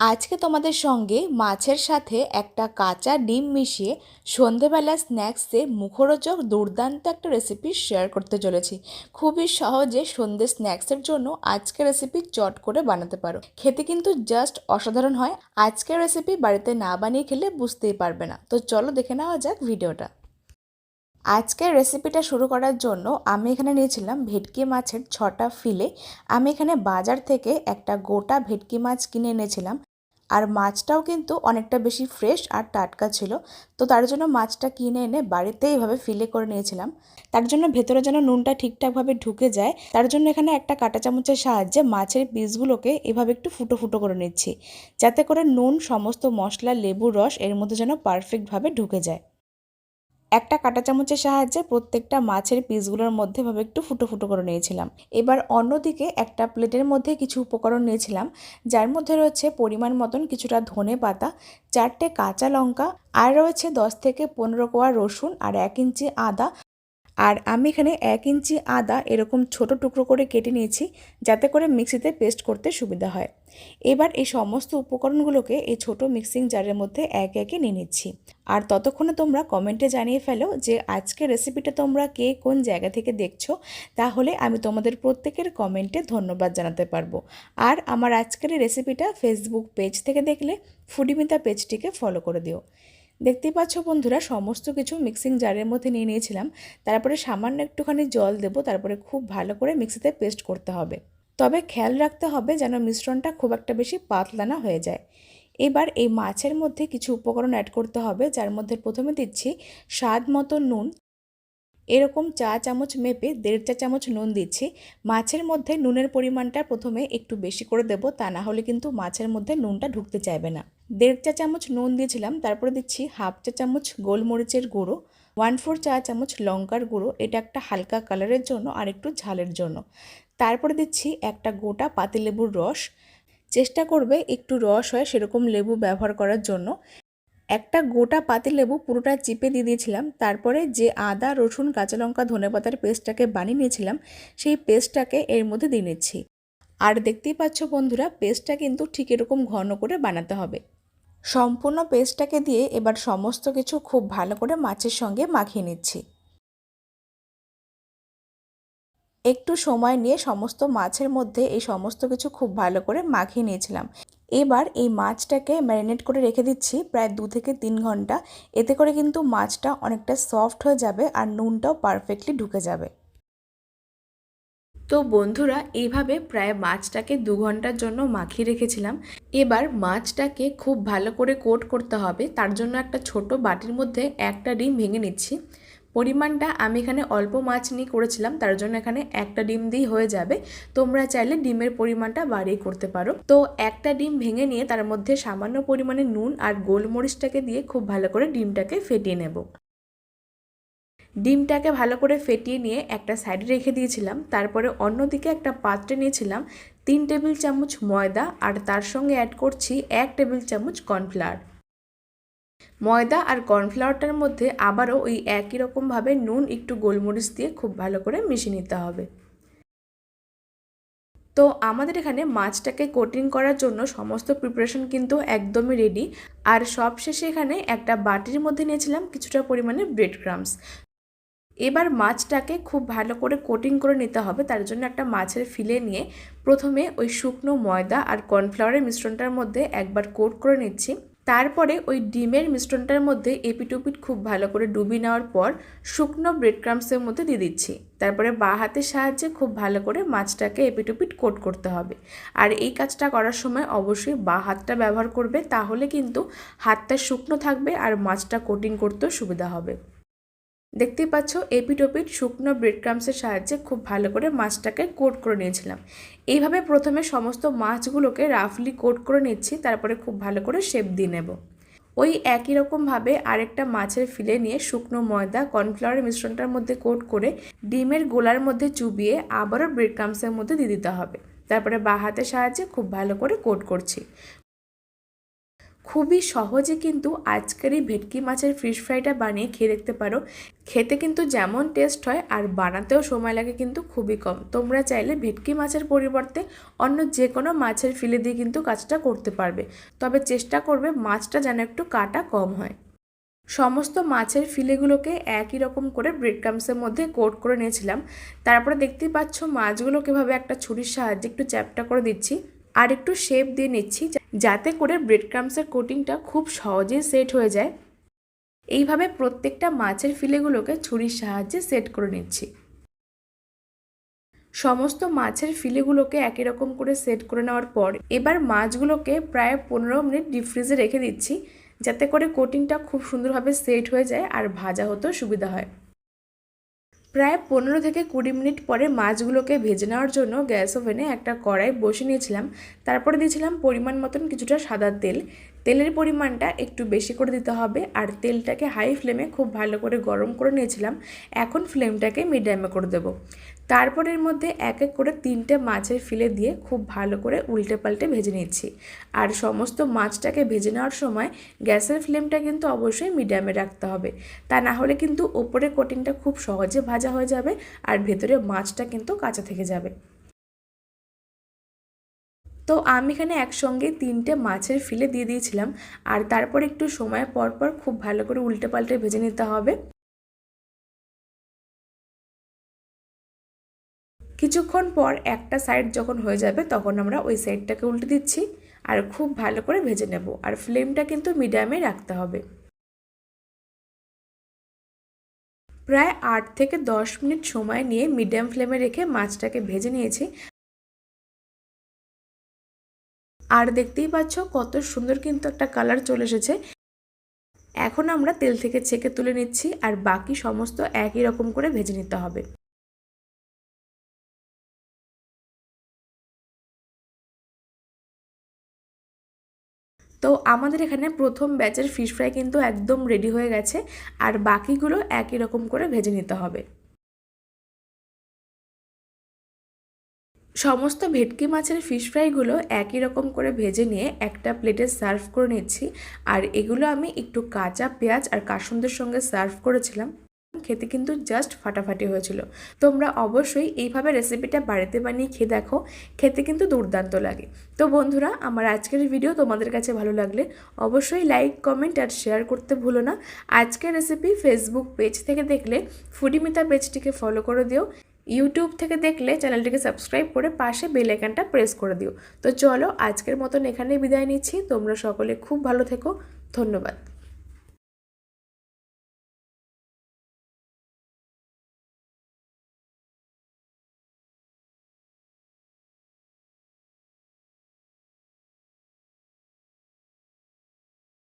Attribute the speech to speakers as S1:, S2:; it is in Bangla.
S1: আজকে তোমাদের সঙ্গে মাছের সাথে একটা কাঁচা ডিম মিশিয়ে সন্ধেবেলা স্ন্যাক্সে মুখরোচক দুর্দান্ত একটা রেসিপি শেয়ার করতে চলেছি। খুবই সহজে সন্ধে স্ন্যাক্সের জন্য আজকের রেসিপি চট করে বানাতে পারো। খেতে কিন্তু জাস্ট অসাধারণ হয়। আজকের রেসিপি বাড়িতে না বানিয়ে খেলে বুঝতেই পারবে না। তো চলো দেখে নেওয়া যাক ভিডিওটা। আজকের রেসিপিটা শুরু করার জন্য আমি এখানে নিয়েছিলাম ভেটকি মাছের ছটা ফিলে। আমি এখানে বাজার থেকে একটা গোটা ভেটকি মাছ কিনে এনেছিলাম। আর মাছটাও কিন্তু অনেকটা বেশি ফ্রেশ আর টাটকা ছিল। তো তার জন্য মাছটা কিনে এনে বাড়িতে এইভাবে ফিলে করে নিয়েছিলাম। তার জন্য ভেতরে যেন নুনটা ঠিকঠাকভাবে ঢুকে যায়, তার জন্য এখানে একটা কাটা চামচের সাহায্যে মাছের পিসগুলোকে এভাবে একটু ফুটো ফুটো করে নিচ্ছি। যাতে করে নুন, সমস্ত মশলা, লেবু, রস এর মধ্যে যেন পারফেক্টভাবে ঢুকে যায়। একটা কাটা চামচের সাহায্যে প্রত্যেকটা মাছের পিসগুলোর মধ্যে ভাবে একটু ফুটো ফুটো করে নিয়েছিলাম। এবার অন্যদিকে একটা প্লেটের মধ্যে কিছু উপকরণ নিয়েছিলাম, যার মধ্যে রয়েছে পরিমাণ মতন কিছুটা ধনে পাতা, চারটে কাঁচা লঙ্কা, আর রয়েছে দশ থেকে পনেরো কোয়া রসুন আর এক ইঞ্চি আদা আর আমি এখানে এক ইঞ্চি আদা এরকম ছোট টুকরো করে কেটে নিয়েছি যাতে করে মিক্সিতে পেস্ট করতে সুবিধা হয়। এবার এই সমস্ত উপকরণগুলোকে এই ছোট মিক্সিং জারের মধ্যে এক একে নিয়ে নিচ্ছি। আর ততক্ষণে তোমরা কমেন্টে জানিয়ে ফেলো যে আজকের রেসিপিটা তোমরা কে কোন জায়গা থেকে দেখছ, তাহলে আমি তোমাদের প্রত্যেকের কমেন্টে ধন্যবাদ জানাতে পারব। আর আমার আজকের রেসিপিটা ফেসবুক পেজ থেকে দেখলে ফুডিমিতা পেজটিকে ফলো করে দিও। দেখতেই পাচ্ছ বন্ধুরা, সমস্ত কিছু মিক্সিং জারের মধ্যে নিয়ে নিয়েছিলাম। তারপরে সামান্য একটুখানি জল দেব, তারপরে খুব ভালো করে মিক্সিতে পেস্ট করতে হবে। তবে খেয়াল রাখতে হবে যেন মিশ্রণটা খুব একটা বেশি পাতলা না হয়ে যায়। এবার এই মাছের মধ্যে কিছু উপকরণ অ্যাড করতে হবে, যার মধ্যে প্রথমে দিচ্ছি স্বাদ মতো নুন এরকম চা চামচ মেপে দেড় চা চামচ নুন দিচ্ছি। মাছের মধ্যে নুনের পরিমাণটা প্রথমে একটু বেশি করে দেব, তা না হলে কিন্তু মাছের মধ্যে নুনটা ঢুকতে চাইবে না। দেড় চা চামচ নুন দিয়েছিলাম, তারপরে দিচ্ছি হাফ চা চামচ গোলমরিচের গুঁড়ো, ওয়ান ফোর চা চামচ লঙ্কার গুঁড়ো, এটা একটা হালকা কালারের জন্য আর একটু ঝালের জন্য। তারপরে দিচ্ছি একটা গোটা পাতিলেবুর রস। চেষ্টা করবে একটু রস হয় সেরকম লেবু ব্যবহার করার জন্য। একটা গোটা পাতি লেবু পুরোটা চিপে দিয়ে দিয়েছিলাম। তারপরে যে আদা, রসুন, কাঁচা লঙ্কা, ধনে পাতার পেস্টটাকে বানিয়ে নিয়েছিলাম, সেই পেস্টটাকে এর মধ্যে দিয়ে নিচ্ছি। আর দেখতেই পাচ্ছ বন্ধুরা, পেস্টটা কিন্তু ঠিক এরকম ঘন করে বানাতে হবে। সম্পূর্ণ পেস্টটাকে দিয়ে এবার সমস্ত কিছু খুব ভালো করে মাছের সঙ্গে মাখিয়ে নিচ্ছি। একটু সময় নিয়ে সমস্ত মাছের মধ্যে এই সমস্ত কিছু খুব ভালো করে মাখিয়ে নিয়েছিলাম। এবার এই মাছটাকে ম্যারিনেট করে রেখে দিচ্ছি প্রায় দু থেকে তিন ঘণ্টা। এতে করে কিন্তু মাছটা অনেকটা সফট হয়ে যাবে আর নুনটাও পারফেক্টলি ঢুকে যাবে। তো বন্ধুরা, এইভাবে প্রায় মাছটাকে দু ঘণ্টার জন্য মাখিয়ে রেখেছিলাম। এবার মাছটাকে খুব ভালো করে কোট করতে হবে। তার জন্য একটা ছোট বাটির মধ্যে একটা ডিম ভেঙে নিচ্ছি। পরিমাণটা আমি এখানে অল্প মাছ নিয়ে করেছিলাম, তার জন্য এখানে একটা ডিম দিয়েই হয়ে যাবে। তোমরা চাইলে ডিমের পরিমাণটা বাড়িয়ে করতে পারো। তো একটা ডিম ভেঙে নিয়ে তার মধ্যে সামান্য পরিমাণে নুন আর গোলমরিচটাকে দিয়ে খুব ভালো করে ডিমটাকে ফেটিয়ে নেব। ডিমটাকে ভালো করে ফেটিয়ে নিয়ে একটা সাইডে রেখে দিয়েছিলাম, তারপরে অন্যদিকে একটা পাত্রে নিয়েছিলাম তিন টেবিল চামচ ময়দা, আর তার সঙ্গে অ্যাড করছি এক টেবিল চামচ কর্নফ্লাওয়ার ময়দা আর কর্নফ্লাওয়ারটার মধ্যে আবারও ওই একই রকমভাবে নুন, একটু গোলমরিচ দিয়ে খুব ভালো করে মিশিয়ে নিতে হবে। তো আমাদের এখানে মাছটাকে কোটিং করার জন্য সমস্ত প্রিপারেশন কিন্তু একদমই রেডি আর সব শেষে এখানে একটা বাটির মধ্যে নিয়েছিলাম কিছুটা পরিমাণে ব্রেড ক্রামস এবার মাছটাকে খুব ভালো করে কোটিং করে নিতে হবে, তার জন্য একটা মাছের ফিলে নিয়ে প্রথমে ওই শুকনো ময়দা আর কর্নফ্লাওয়ারের মিশ্রণটার মধ্যে একবার কোট করে নিচ্ছি। তারপরে ওই ডিমের মিশ্রণটার মধ্যে এপিটুপিট খুব ভালো করে ডুবি নেওয়ার পর শুকনো ব্রেড ক্রামসের মধ্যে দিয়ে দিচ্ছি। তারপরে বা হাতের সাহায্যে খুব ভালো করে মাছটাকে এপিটুপিট কোট করতে হবে। আর এই কাজটা করার সময় অবশ্যই বা হাতটা ব্যবহার করবে, তাহলে কিন্তু হাতটা শুকনো থাকবে আর মাছটা কোটিং করতেও সুবিধা হবে। দেখতেই পাচ্ছ, এপিটোপিট শুকনো ব্রেড ক্রামসের সাহায্যে খুব ভালো করে মাছটাকে কোট করে নিয়েছিলাম। এইভাবে প্রথমে সমস্ত মাছগুলোকে রাফলি কোট করে নিচ্ছি, তারপরে খুব ভালো করে শেপ দিয়ে নেব। ওই একই রকমভাবে আরেকটা মাছের ফিলে নিয়ে শুকনো ময়দা কর্নফ্লাওয়ারের মিশ্রণটার মধ্যে কোট করে ডিমের গোলার মধ্যে চুবিয়ে আবারও ব্রেড ক্রামসের মধ্যে দিয়ে দিতে হবে। তারপরে বা হাতের সাহায্যে খুব ভালো করে কোট করছি। খুবই সহজে কিন্তু আজকের এই ভেটকি মাছের ফিশ ফ্রাইটা বানিয়ে খেয়ে দেখতে পারো। খেতে কিন্তু যেমন টেস্ট হয় আর বানাতেও সময় লাগে কিন্তু খুবই কম। তোমরা চাইলে ভেটকি মাছের পরিবর্তে অন্য যে কোনো মাছের ফিলে দিয়ে কিন্তু কাজটা করতে পারবে। তবে চেষ্টা করবে মাছটা যেন একটু কাটা কম হয়। সমস্ত মাছের ফিলেগুলোকে একই রকম করে ব্রেড ক্রামসের মধ্যে কোট করে নিয়েছিলাম। তারপরে দেখতেই পাচ্ছ মাছগুলো কীভাবে একটা ছুরির সাহায্যে একটু চ্যাপটা করে দিচ্ছি। আর একটু শেপ দিয়ে নিচ্ছি যাতে করে ব্রেড ক্রামসের কোটিংটা খুব সহজেই সেট হয়ে যায়। এইভাবে প্রত্যেকটা মাছের ফিলেগুলোকে ছুরির সাহায্যে সেট করে নিচ্ছি। সমস্ত মাছের ফিলেগুলোকে একই রকম করে সেট করে নেওয়ার পর এবার মাছগুলোকে প্রায় পনেরো মিনিট ডিপ ফ্রিজে রেখে দিচ্ছি, যাতে করে কোটিংটা খুব সুন্দরভাবে সেট হয়ে যায় আর ভাজা হতেও সুবিধা হয়। প্রায় পনেরো থেকে কুড়ি মিনিট পরে মাছগুলোকে ভেজে নেওয়ার জন্য গ্যাস ওভেনে একটা কড়াই বসে নিয়েছিলাম। তারপরে দিয়েছিলাম পরিমাণ মতন কিছুটা সাদা তেল। তেলের পরিমাণটা একটু বেশি করে দিতে হবে আর তেলটাকে হাই ফ্লেমে খুব ভালো করে গরম করে নিয়েছিলাম। এখন ফ্লেমটাকে মিডিয়ামে করে দেবো। তারপর এর মধ্যে এক এক করে তিনটে মাছের ফিলে দিয়ে খুব ভালো করে উল্টে পাল্টে ভেজে নিচ্ছি। আর সমস্ত মাছটাকে ভেজে নেওয়ার সময় গ্যাসের ফ্লেমটা কিন্তু অবশ্যই মিডিয়ামে রাখতে হবে। তা না হলে কিন্তু ওপরে কোটিংটা খুব সহজে ভাজা হয়ে যাবে আর ভেতরে মাছটা কিন্তু কাঁচা থেকে যাবে। তো আমি এখানে একসঙ্গে তিনটে মাছের ফিলে দিয়ে দিয়েছিলাম। আর তারপর একটু সময় পর পর খুব ভালো করে উল্টে পাল্টে ভেজে নিতে হবে। কিছুক্ষণ পর একটা সাইড যখন হয়ে যাবে, তখন আমরা ওই সাইডটাকে উল্টে দিচ্ছি আর খুব ভালো করে ভেজে নেব। আর ফ্লেমটা কিন্তু মিডিয়ামে রাখতে হবে। প্রায় আট থেকে দশ মিনিট সময় নিয়ে মিডিয়াম ফ্লেমে রেখে মাছটাকে ভেজে নিয়েছি। আর দেখতেই পাচ্ছ কত সুন্দর কিন্তু একটা কালার চলে এসেছে। এখন আমরা তেল থেকে ছেঁকে তুলে নিচ্ছি আর বাকি সমস্ত একই রকম করে ভেজে নিতে হবে। তো আমাদের এখানে প্রথম ব্যাচের ফিশ ফ্রাই কিন্তু একদম রেডি হয়ে গেছে, আর বাকিগুলো একই রকম করে ভেজে নিতে হবে। সমস্ত ভেটকি মাছের ফিশ ফ্রাইগুলো একই রকম করে ভেজে নিয়ে একটা প্লেটে সার্ভ করে নিচ্ছি, আর এগুলো আমি একটু কাঁচা পেঁয়াজ আর কাসুন্দের সঙ্গে সার্ভ করেছিলাম। খেতে কিন্তু জাস্ট ফাটাফাটি হয়েছিল। তোমরা অবশ্যই এইভাবে রেসিপিটা বাড়িতে বানিয়ে খেয়ে দেখো, খেতে কিন্তু দুর্দান্ত লাগে। তো বন্ধুরা, আমার আজকের ভিডিও তোমাদের কাছে ভালো লাগলে অবশ্যই লাইক কমেন্ট আর শেয়ার করতে ভুলো না। আজকের রেসিপি ফেসবুক পেজ থেকে দেখলে ফুডিমিতা পেজটিকে ফলো করে দিও। ইউটিউব থেকে দেখলে চ্যানেলটিকে সাবস্ক্রাইব করে পাশে বেল আইকনটা প্রেস করে দিও। তো চলো, আজকের মতন এখানে বিদায় নিচ্ছি। তোমরা সকলে খুব ভালো থেকো। ধন্যবাদ।